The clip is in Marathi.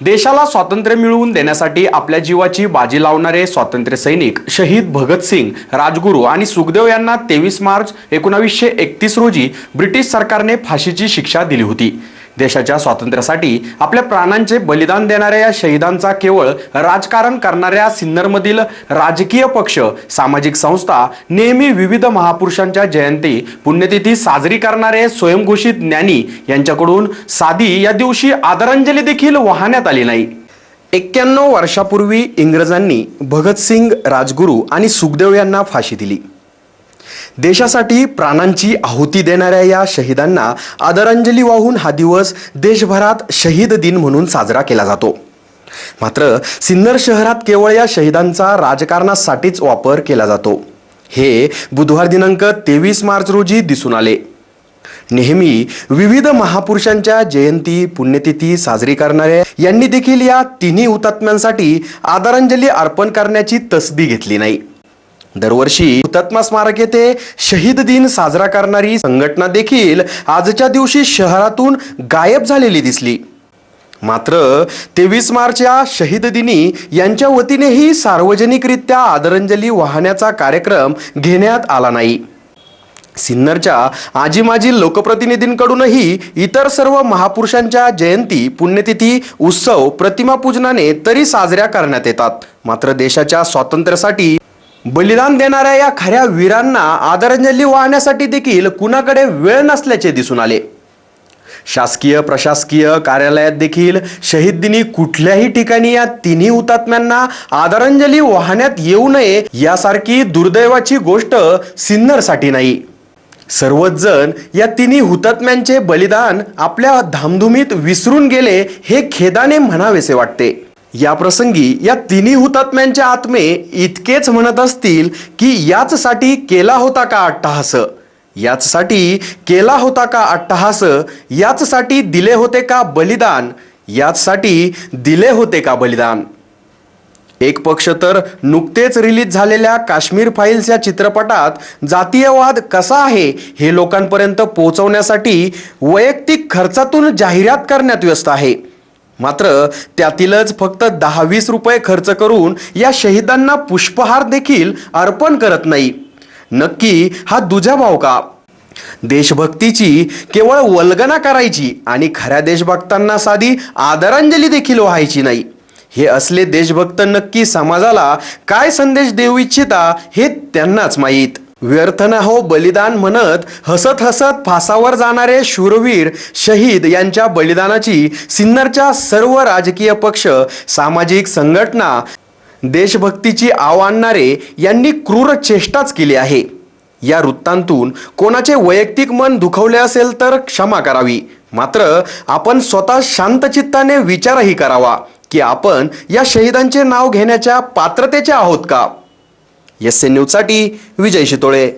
देशाला स्वातंत्र्य मिळवून देण्यासाठी आपल्या जीवाची बाजी लावणारे स्वातंत्र्य सैनिक शहीद भगतसिंग राजगुरू आणि सुखदेव यांना तेवीस मार्च एकोणावीसशे एकतीस रोजी ब्रिटिश सरकारने फाशीची शिक्षा दिली होती. देशाच्या स्वातंत्र्यासाठी आपल्या प्राणांचे बलिदान देणाऱ्या या शहीदांचा केवळ राजकारण करणाऱ्या सिन्नरमधील राजकीय पक्ष सामाजिक संस्था नेहमी विविध महापुरुषांच्या जयंती पुण्यतिथी साजरी करणारे स्वयंघोषित ज्ञानी यांच्याकडून साधी या दिवशी आदरांजली देखील वाहण्यात आली नाही. एक्क्याण्णव वर्षापूर्वी इंग्रजांनी भगतसिंग राजगुरू आणि सुखदेव यांना फाशी दिली. देशासाठी प्राणांची आहुती देणाऱ्या या शहीदांना आदरांजली वाहून हा दिवस देशभरात शहीद दिन म्हणून साजरा केला जातो. मात्र सिन्नर शहरात केवळ या शहीदांचा राजकारणासाठीच वापर केला जातो. हे बुधवार दिनांक तेवीस मार्च रोजी दिसून आले. नेहमी विविध महापुरुषांच्या जयंती पुण्यतिथी साजरी करणाऱ्या यांनी देखील या तिन्ही हुतात्म्यांसाठी आदरांजली अर्पण करण्याची तसदी घेतली नाही. दरवर्षी हुतात्मा स्मारक येथे शहीद दिन साजरा करणारी संघटना देखील आजच्या दिवशी शहरातून गायब झालेली दिसली. मात्र तेवीस मार्च या शहीद दिनी यांच्या वतीनेही सार्वजनिकरित्या आदरांजली वाहण्याचा कार्यक्रम घेण्यात आला नाही. सिन्नरच्या आजी माजी लोकप्रतिनिधींकडूनही इतर सर्व महापुरुषांच्या जयंती पुण्यतिथी उत्सव प्रतिमा पूजनाने तरी साजऱ्या करण्यात येतात. मात्र देशाच्या स्वातंत्र्यासाठी बलिदान देणाऱ्या या खऱ्या वीरांना आदरांजली वाहण्यासाठी देखील कुणाकडे वेळ नसल्याचे दिसून आले. शासकीय प्रशासकीय कार्यालयात देखील शहीद दिनी कुठल्याही ठिकाणी या तिन्ही हुतात्म्यांना आदरांजली वाहण्यात येऊ नये यासारखी दुर्दैवाची गोष्ट सिन्नरसाठी नाही. सर्वच जण या तिन्ही हुतात्म्यांचे बलिदान आपल्या धामधुमीत विसरून गेले हे खेदाने म्हणावेसे वाटते. या प्रसंगी या तिन्ही हुतात्म्यांच्या आत्मे इतकेच म्हणत असतील की याचसाठी केला होता का अट्टहास? याचसाठी केला होता का अट्टहास? याचसाठी दिले होते का बलिदान? याचसाठी दिले होते का बलिदान? एक पक्ष तर नुकतेच रिलीज झालेल्या काश्मीर फाईल्स या चित्रपटात जातीयवाद कसा आहे हे लोकांपर्यंत पोहोचवण्यासाठी वैयक्तिक खर्चातून जाहिरात करण्यात व्यस्त आहे. मात्र त्यातीलच फक्त दहा वीस रुपये खर्च करून या शहीदांना पुष्पहार देखील अर्पण करत नाही. नक्की हा दुजाभाव का? देशभक्तीची केवळ वल्गना करायची आणि खऱ्या देशभक्तांना साधी आदरांजली देखील व्हायची नाही. हे असले देशभक्त नक्की समाजाला काय संदेश देऊ इच्छिता हे त्यांनाच माहीत. व्यर्थ न हो बलिदान म्हणत हसत हसत फासावर जाणारे शूरवीर शहीद यांच्या बलिदानाची सिन्नरच्या सर्व राजकीय पक्ष सामाजिक संघटना देशभक्तीची आव आणणारे यांनी क्रूर चेष्टाच केली आहे. या वृत्तांतून कोणाचे वैयक्तिक मन दुखवले असेल तर क्षमा करावी. मात्र आपण स्वतः शांतचित्ताने विचारही करावा की आपण या शहीदांचे नाव घेण्याच्या पात्रतेचे आहोत का? एस एन न्यूजसाठी विजय शितोळे.